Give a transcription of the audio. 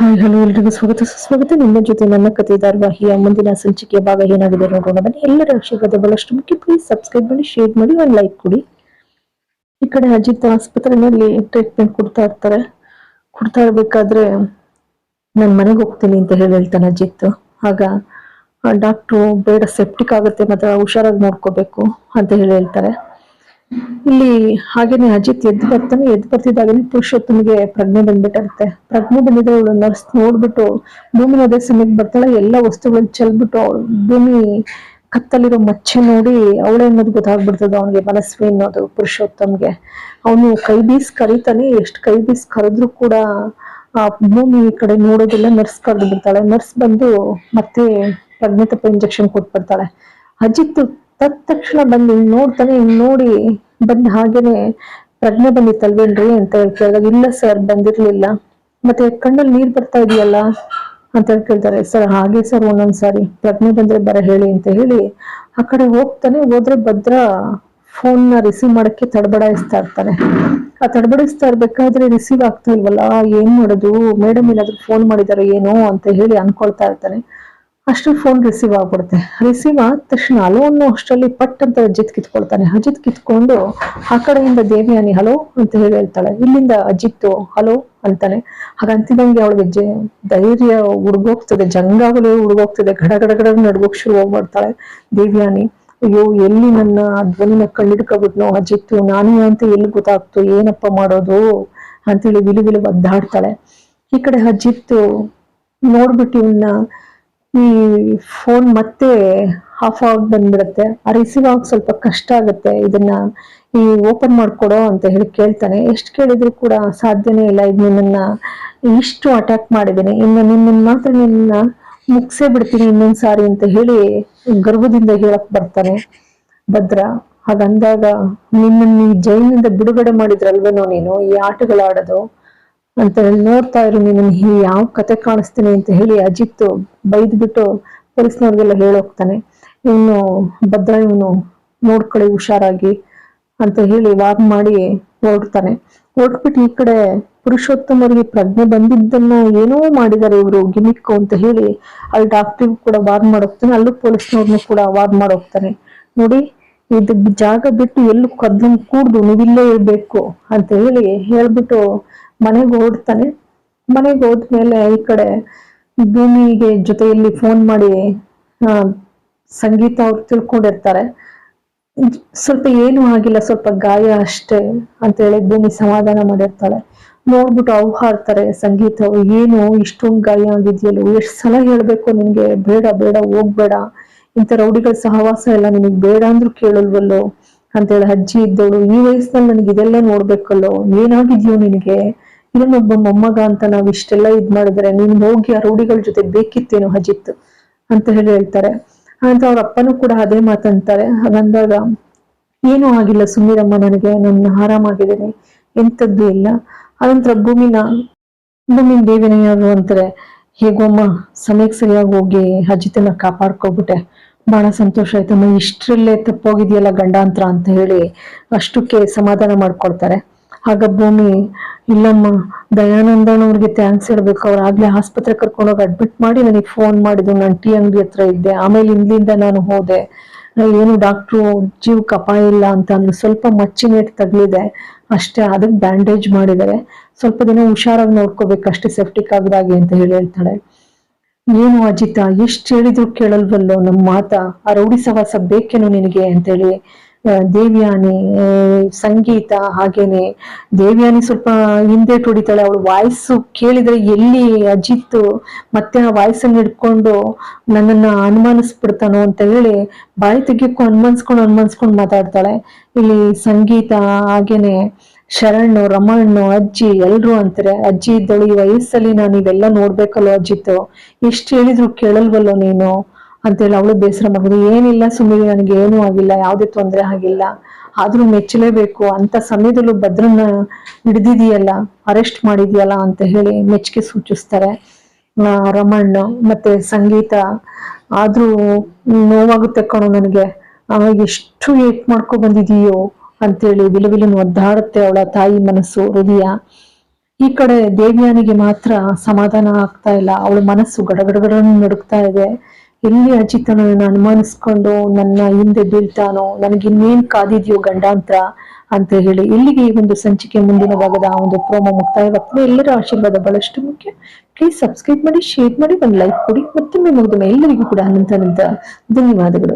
Hi, hello, ಎಲ್ರಿಗೂ ಸ್ವಾಗತ. ಸುಸ್ವಾಗತ. ನಿಮ್ಮ ಜೊತೆ ನನ್ನ ಕತೆ ಧಾರಾವಾಹಿಯ ಮುಂದಿನ ಸಂಚಿಕೆಯ ಭಾಗ ಏನಾಗಿದೆ ನೋಡೋಣ. ಬನ್ನಿ, ಎಲ್ಲರ ಆಶೀರ್ವಾದ ಬಹಳಷ್ಟು ಮುಖ್ಯ. ಪ್ಲೀಸ್ ಸಬ್ಸ್ಕ್ರೈಬ್ ಮಾಡಿ ಶೇರ್ ಮಾಡಿ, ಒಂದು ಲೈಕ್ ಕೊಡಿ. ಈ ಕಡೆ ಅಜಿತ್ ಆಸ್ಪತ್ರೆಯಲ್ಲಿ ಟ್ರೀಟ್ಮೆಂಟ್ ಕೊಡ್ತಾ ಇರ್ತಾರೆ. ಕೊಡ್ತಾ ಇರಬೇಕಾದ್ರೆ ನಾನು ಮನೆಗೆ ಹೋಗ್ತೀನಿ ಅಂತ ಹೇಳಿ ಹೇಳ್ತಾನೆ ಅಜಿತ್. ಆಗ ಡಾಕ್ಟ್ರು ಬೇಡ ಸೆಪ್ಟಿಕ್ ಆಗುತ್ತೆ, ಮತ್ತೆ ಹುಷಾರಾಗಿ ನೋಡ್ಕೋಬೇಕು ಅಂತ ಹೇಳಿ ಹೇಳ್ತಾರೆ. ಇಲ್ಲಿ ಹಾಗೇನೆ ಅಜಿತ್ ಎದ್ದು ಬರ್ತಾನೆ, ಎದ್ದು ಬರ್ತಿದ್ದಾಗನೇ ಪುರುಷೋತ್ತಮಿಗೆ ಪ್ರಜ್ಞೆ ಬಂದ್ಬಿಟ್ಟಿರುತ್ತೆ. ಪ್ರಜ್ಞೆ ಬಂದಿದ್ರೆ ಅವಳು ನರ್ಸ್ ನೋಡ್ಬಿಟ್ಟು ಭೂಮಿನ ಅದೇ ಸಮಯಕ್ಕೆ ಬರ್ತಾಳೆ, ಎಲ್ಲ ವಸ್ತುಗಳನ್ನ ಚೆಲ್ಬಿಟ್ಟು ಅವಳು ಭೂಮಿ ಕತ್ತಲಿರೋ ಮಚ್ಚೆ ನೋಡಿ ಅವಳೇ ಅನ್ನೋದು ಗೊತ್ತಾಗ್ಬಿಡ್ತದ ಅವನಿಗೆ ಮನಸ್ವಿ ಅನ್ನೋದು ಪುರುಷೋತ್ತಮ್ಗೆ. ಅವನು ಕೈ ಬೀಸ್ ಕರೀತಾನೆ, ಎಷ್ಟು ಕೈ ಬೀಸ್ ಕರೆದ್ರು ಕೂಡ ಆ ಭೂಮಿ ಕಡೆ ನೋಡೋದಿಲ್ಲ ನರ್ಸ್ ಕರೆದು ಬಿಡ್ತಾಳೆ ನರ್ಸ್ ಬಂದು ಮತ್ತೆ ಪ್ರಜ್ಞೆ ತಪ್ಪ ಇಂಜೆಕ್ಷನ್ ಕೊಟ್ಬಿಡ್ತಾಳೆ. ಅಜಿತ್ ತತ್ ತಕ್ಷಣ ಬಂದು ನೋಡ್ತಾನೆ ನೋಡಿ ಬಂದ್ ಹಾಗೇನೆ ಪ್ರಜ್ಞೆ ಬಂದಿತ್ತಲ್ವೇನ್ರಿ ಅಂತ ಹೇಳಿ ಕೇಳಿದಾಗ, ಇಲ್ಲ ಸರ್ ಬಂದಿರ್ಲಿಲ್ಲ. ಮತ್ತೆ ಕಣ್ಣಲ್ಲಿ ನೀರ್ ಬರ್ತಾ ಇದೆಯಲ್ಲ ಅಂತ ಹೇಳಿ ಕೇಳ್ತಾರೆ ಸರ್ ಹಾಗೆ ಸರ್ ಒಂದೊಂದ್ಸಾರಿ ಪ್ರಜ್ಞೆ ಬಂದ್ರೆ ಬರ ಹೇಳಿ ಅಂತ ಹೇಳಿ ಆ ಕಡೆ ಹೋಗ್ತಾನೆ, ಹೋದ್ರೆ ಭದ್ರ ಫೋನ್ನ ರಿಸೀವ್ ಮಾಡಕ್ಕೆ ತಡಬಡಾಯಿಸ್ತಾ ಇರ್ತಾನೆ. ಆ ತಡಬಡಿಸ್ತಾ ಇರ್ಬೇಕಾದ್ರೆ ರಿಸೀವ್ ಆಗ್ತಾ ಇಲ್ವಲ್ಲ, ಏನ್ ಮಾಡೋದು? ಮೇಡಮ್ ಏನಾದ್ರು ಫೋನ್ ಮಾಡಿದಾರೋ ಏನೋ ಅಂತ ಹೇಳಿ ಅನ್ಕೊಳ್ತಾ ಇರ್ತಾನೆ. ಅಷ್ಟು ಫೋನ್ ರಿಸೀವ್ ಆಗ್ಬಿಡುತ್ತೆ. ರಿಸೀವ್ ಆದ ತಕ್ಷಣ ಹಲೋ ಅನ್ನೋ ಅಷ್ಟರಲ್ಲಿ ಪಟ್ ಅಂತ ಅಜಿತ್ ಕಿತ್ಕೊಳ್ತಾನೆ. ಅಜಿತ್ ಕಿತ್ಕೊಂಡು, ಆ ಕಡೆಯಿಂದ ದೇವಿಯಾನಿ ಹಲೋ ಅಂತ ಹೇಳಿ ಹೇಳ್ತಾಳೆ. ಇಲ್ಲಿಂದ ಅಜಿತ್ ಹಲೋ ಅಂತಾನೆ. ಹಾಗಂತಿದಂಗೆ ಅವಳಿಗೆ ಜೆ, ಧೈರ್ಯ ಹುಡುಗೋಗ್ತದೆ ಜಂಗಾಗಲೇ ಹುಡುಗೋಗ್ತದೆ ಗಡ ಗಡ ಗಡ ನಡ್ಗೋಕ್ ಶುರು ಹೋಗ್ಬಿಡ್ತಾಳೆ ದೇವಿಯಾನಿ. ಅಯ್ಯೋ, ಎಲ್ಲಿ ನನ್ನ ಧ್ವನಿನ ಕಣ್ಣಿಡ್ಕೊಬಿಟ್ನೋ ಅಜಿತ್ತು? ನಾನು ಅಂತ ಎಲ್ಲಿ ಗೊತ್ತಾಗ್ತು? ಏನಪ್ಪ ಮಾಡೋದು? ಅಂತೇಳಿ ವಿಲು ವಿಲು ಒದ್ದಾಡ್ತಾಳೆ. ಈ ಕಡೆ ಅಜಿತ್ ನೋಡ್ಬಿಟ್ಟು ಇವನ್ನ ಈ ಫೋನ್ ಮತ್ತೆ ಆಫ್ ಆಗಿ ಬಂದ್ಬಿಡುತ್ತೆ. ಆ ರಿಸೀವ್ ಆಗಿ ಸ್ವಲ್ಪ ಕಷ್ಟ ಆಗುತ್ತೆ. ಇದನ್ನ ಈ ಓಪನ್ ಮಾಡ್ಕೊಡೋ ಅಂತ ಹೇಳಿ ಕೇಳ್ತಾನೆ. ಎಷ್ಟು ಕೇಳಿದ್ರು ಕೂಡ ಸಾಧ್ಯನೇ ಇಲ್ಲ. ಇದು ನಿನ್ನನ್ನ ಇಷ್ಟು ಅಟ್ಯಾಕ್ ಮಾಡಿದ್ದೀನಿ. ಇನ್ನು ನಿನ್ನ ಮಾತ್ರ ನಿನ್ನ ಮುಗಿಸೇ ಬಿಡ್ತೀನಿ ಇನ್ನೊಂದು ಸಾರಿ ಅಂತ ಹೇಳಿ ಗರ್ವದಿಂದ ಹೇಳಕ್ ಬರ್ತಾನೆ ಭದ್ರ. ಹಾಗಂದಾಗ ನಿಮ್ಮನ್ನ ಈ ಜೈಲಿನಿಂದ ಬಿಡುಗಡೆ ಮಾಡಿದ್ರಲ್ವೇನೋ ನೀನು, ಈ ಆಟಗಳು ಅಂತ ಹೇಳಿ ನೋಡ್ತಾ ಇರು, ನೀನು ಯಾವ ಕತೆ ಕಾಣಿಸ್ತೀನಿ ಅಂತ ಹೇಳಿ ಅಜಿತ್ ಬೈದ್ಬಿಟ್ಟು ಪೊಲೀಸ್ನವ್ರಿಗೆಲ್ಲ ಹೇಳೋಗ್ತಾನೆ ಇವನು ಭದ್ರ, ಇವನು ನೋಡ್ಕೊಳ್ಳಿ, ಹುಷಾರಾಗಿ ಅಂತ ಹೇಳಿ ವಾರ್ನ್ ಮಾಡಿ ಹೊರಡ್ತಾನೆ. ಹೊರಟ್ಬಿಟ್ಟು ಈ ಕಡೆ ಪುರುಷೋತ್ತಮರಿಗೆ ಪ್ರಜ್ಞೆ ಬಂದಿದ್ದನ್ನ ಏನೋ ಮಾಡಿದ್ದಾರೆ ಇವರು, ಗಿಮಿಕ್ಕು ಅಂತ ಹೇಳಿ. ಅಲ್ಲಿ ಡಾಕ್ಟ್ರಿಗೂ ಕೂಡ ವಾರ್ ಮಾಡೋಗ್ತಾನೆ ಅಲ್ಲೂ ಪೊಲೀಸ್ನವ್ರನ್ನ ಕೂಡ ವಾರ್ ಮಾಡೋಗ್ತಾನೆ ನೋಡಿ, ಇದು ಜಾಗ ಬಿಟ್ಟು ಎಲ್ಲೂ ಕದ್ಲನ್ ಕೂಡ್ದು, ನೀವಿಲ್ಲೇ ಇರ್ಬೇಕು ಅಂತ ಹೇಳಿ ಹೇಳ್ಬಿಟ್ಟು ಮನೆಗೆ ಓಡ್ತಾನೆ. ಮನೆಗೆ ಹೋದ್ಮೇಲೆ ಈ ಕಡೆ ಭೂಮಿಗೆ ಜೊತೆಯಲ್ಲಿ ಫೋನ್ ಮಾಡಿ ಸಂಗೀತ ಅವ್ರು ತಿಳ್ಕೊಂಡಿರ್ತಾರೆ. ಸ್ವಲ್ಪ ಏನು ಆಗಿಲ್ಲ, ಸ್ವಲ್ಪ ಗಾಯ ಅಷ್ಟೇ ಅಂತ ಹೇಳಿ ಭೂಮಿ ಸಮಾಧಾನ ಮಾಡಿರ್ತಾಳೆ. ನೋಡ್ಬಿಟ್ಟು ಅವು ಹಾಡ್ತಾರೆ ಸಂಗೀತ ಏನು ಇಷ್ಟೊಂದು ಗಾಯ ಆಗಿದೆಯಲ್ಲ, ಎಷ್ಟು ಸಲ ಹೇಳ್ಬೇಕು ನಿನ್ಗೆ? ಬೇಡ ಬೇಡ, ಹೋಗ್ಬೇಡ. ಇಂಥ ರೌಡಿಗಳ ಸಹವಾಸ ಎಲ್ಲ ನಿನಗೆ ಬೇಡ ಅಂದ್ರೂ ಕೇಳಲ್ವಲ್ಲೋ? ಅಂತೇಳಿ ಅಜ್ಜಿ ಇದ್ದವಳು ಈ ವಯಸ್ಸಿನಲ್ಲಿ ನನಗೆ ಇದೆಲ್ಲ ನೋಡ್ಬೇಕಲ್ಲೋ? ಏನಾಗಿದ್ಯೋ ನಿನಗೆ? ಇನ್ನೊಬ್ಬ ಮೊಮ್ಮಗ ಅಂತ ನಾವ್ ಇಷ್ಟೆಲ್ಲ ಇದ್ ಮಾಡಿದ್ರೆ, ನೀನ್ ಹೋಗಿ ಆ ರೂಢಿಗಳ ಜೊತೆ ಬೇಕಿತ್ತೇನೋ ಅಜಿತ್ ಅಂತ ಹೇಳಿ ಹೇಳ್ತಾರೆ. ಅಂತ ಅವ್ರ ಅಪ್ಪನೂ ಕೂಡ ಅದೇ ಮಾತಂತಾರೆ ಹಾಗಂದಾಗ, ಏನೂ ಆಗಿಲ್ಲ ಸುಮೀರಮ್ಮ ನನಗೆ, ನನ್ನ ಆರಾಮಾಗಿದ್ದೀನಿ, ಎಂಥದ್ದು ಇಲ್ಲ. ಅನಂತರ ಭೂಮಿನ ಭೂಮಿನ ದೇವಿನ ಯಾರು ಅಂತಾರೆ ಹೇಗೋಮ್ಮ ಸಮಯಕ್ಕೆ ಸರಿಯಾಗಿ ಹೋಗಿ ಅಜಿತನ ಕಾಪಾಡ್ಕೊಬಿಟ್ಟೆ. ಬಹಳ ಸಂತೋಷ ಆಯ್ತಮ್ಮ, ಇಷ್ಟರಲ್ಲೇ ತಪ್ಪೋಗಿದೆಯಲ್ಲ ಗಂಡಾಂತರ ಅಂತ ಹೇಳಿ ಅಷ್ಟಕ್ಕೆ ಸಮಾಧಾನ ಮಾಡ್ಕೊಳ್ತಾರೆ. ಆಗ ಭೂಮಿ ಇಲ್ಲಮ್ಮ, ದಯಾನಂದನವ್ರಿಗೆ ಥ್ಯಾಂಕ್ಸ್ ಹೇಳ್ಬೇಕು. ಅವ್ರು ಆಗ್ಲೇ ಆಸ್ಪತ್ರೆ ಕರ್ಕೊಂಡೋಗಿ ಅಡ್ಮಿಟ್ ಮಾಡಿ ನನಗೆ ಫೋನ್ ಮಾಡಿದ್ರು. ನಾನು ಟೀ ಅಂಗಡಿ ಹತ್ರ ಇದ್ದೆ. ಆಮೇಲೆ ಇಲ್ಲಿಂದ ನಾನು ಹೋದೆ. ಏನು ಡಾಕ್ಟ್ರು ಜೀವಕ್ಕೆ ಅಪಾಯ ಇಲ್ಲ ಅಂತ ಅಂದ್ರೆ ಸ್ವಲ್ಪ ಮಚ್ಚಿನೇಟ್ ತಗಲಿದೆ. ಅಷ್ಟೇ ಅದಕ್ಕೆ ಬ್ಯಾಂಡೇಜ್ ಮಾಡಿದ್ದಾರೆ ಸ್ವಲ್ಪ ದಿನ ಹುಷಾರಾಗಿ ನೋಡ್ಕೋಬೇಕು. ಅಷ್ಟೇ ಸೆಫ್ಟಿಕ್ ಆಗದಾಗೆ ಅಂತ ಹೇಳಿ ಹೇಳ್ತಾಳೆ. ಏನು ಅಜಿತ, ಎಷ್ಟು ಹೇಳಿದ್ರು ಕೇಳಲ್ವಲ್ಲೋ ನಮ್ಮ ಮಾತ? ಆ ರೌಡಿ ಸವಾಸ ಬೇಕೇನೋ ನಿನಗೆ? ಅಂತೇಳಿ ದೇವ್ಯಾನಿ ಸಂಗೀತ ಹಾಗೇನೆ. ದೇವ್ಯಾನಿ ಸ್ವಲ್ಪ ಹಿಂದೆ ತುಡಿತಾಳೆ. ಅವಳು ವಾಯ್ಸು ಕೇಳಿದ್ರೆ ಎಲ್ಲಿ ಅಜಿತ್ ಮತ್ತೆ ಆ ವಾಯ್ಸನ್ನು ಹಿಡ್ಕೊಂಡು ನನ್ನನ್ನ ಅನುಮಾನಿಸ್ಬಿಡ್ತಾನೋ ಅಂತ ಹೇಳಿ ಬಾಯಿ ತೆಗಿಯಕ್ಕೂ ಅನುಮಾನಿಸ್ಕೊಂಡು ಅನುಮಾನಿಸ್ಕೊಂಡು ಮಾತಾಡ್ತಾಳೆ. ಇಲ್ಲಿ ಸಂಗೀತ ಹಾಗೇನೆ ಶರಣ್ಣು ರಮಣ್ಣು, ಅಜ್ಜಿ ಎಲ್ರು ಅಂತಾರೆ. ಅಜ್ಜಿ ಇದ್ದಳು ಈ ವಯಸ್ಸಲ್ಲಿ ನಾನು ಇವೆಲ್ಲ ನೋಡ್ಬೇಕಲ್ಲೋ ಅಜ್ಜಿತ್ತು ಎಷ್ಟು ಹೇಳಿದ್ರು ಕೇಳಲ್ವಲ್ಲೋ ನೀನು? ಅಂತೇಳಿ ಅವಳು ಬೇಸರ ಮಾಡೋದು ಏನಿಲ್ಲ ಸುಮ್ಮನೆ ನನಗೆ ಏನೂ ಆಗಿಲ್ಲ, ಯಾವುದೇ ತೊಂದರೆ ಆಗಿಲ್ಲ. ಆದ್ರೂ ಮೆಚ್ಚಲೇಬೇಕು. ಅಂತ ಸಮಯದಲ್ಲೂ ಭದ್ರನ್ನ ಹಿಡಿದಿದೆಯಲ್ಲ ಅರೆಸ್ಟ್ ಮಾಡಿದ್ಯಲ್ಲ ಅಂತ ಹೇಳಿ ಮೆಚ್ಚುಗೆ ಸೂಚಿಸ್ತಾರೆ. ರಮಣ್ಣ ಮತ್ತೆ ಸಂಗೀತ. ಆದ್ರೂ ನೋವಾಗುತ್ತೆ ಕಣೋ ನನಗೆ. ಎಷ್ಟು ಏಟ್ ಮಾಡ್ಕೊ ಬಂದಿದೀಯೋ ಅಂತೇಳಿ ವಿಲುವಿಲನ್ನು ಒದ್ದಾಡುತ್ತೆ ಅವಳ ತಾಯಿ ಮನಸ್ಸು, ಹೃದಯ. ಈ ಕಡೆ ದೇವ್ಯಾನಿಗೆ ಮಾತ್ರ ಸಮಾಧಾನ ಆಗ್ತಾ ಇಲ್ಲ. ಅವಳ ಮನಸ್ಸು ಗಡಗಡಗಡನ್ನು ನಡುಕ್ತಾ ಇದೆ ಎಲ್ಲಿ ಅಜಿತನನ್ನು ಅನುಮಾನಿಸ್ಕೊಂಡು ನನ್ನ ಹಿಂದೆ ಬೀಳ್ತಾನೋ, ನನಗೆ ಇನ್ನೇನ್ ಕಾದಿದ್ಯೋ ಗಂಡಾಂತರ ಅಂತ ಹೇಳಿ ಇಲ್ಲಿಗೆ ಈ ಒಂದು ಸಂಚಿಕೆ ಮುಂದಿನ ಭಾಗದ ಆ ಒಂದು ಪ್ರೋಮೋ ಮುಕ್ತಾಯವಾಗ್ತದೆ. ಎಲ್ಲರ ಆಶೀರ್ವಾದ ಬಹಳಷ್ಟು ಮುಖ್ಯ. ಪ್ಲೀಸ್ ಸಬ್ಸ್ಕ್ರೈಬ್ ಮಾಡಿ ಶೇರ್ ಮಾಡಿ, ಒಂದು ಲೈಕ್ ಕೊಡಿ. ಮತ್ತೊಮ್ಮೆ ಮುಗಿದ ಎಲ್ಲರಿಗೂ ಕೂಡ ಅನಂತ ಅನಂತ ಧನ್ಯವಾದಗಳು.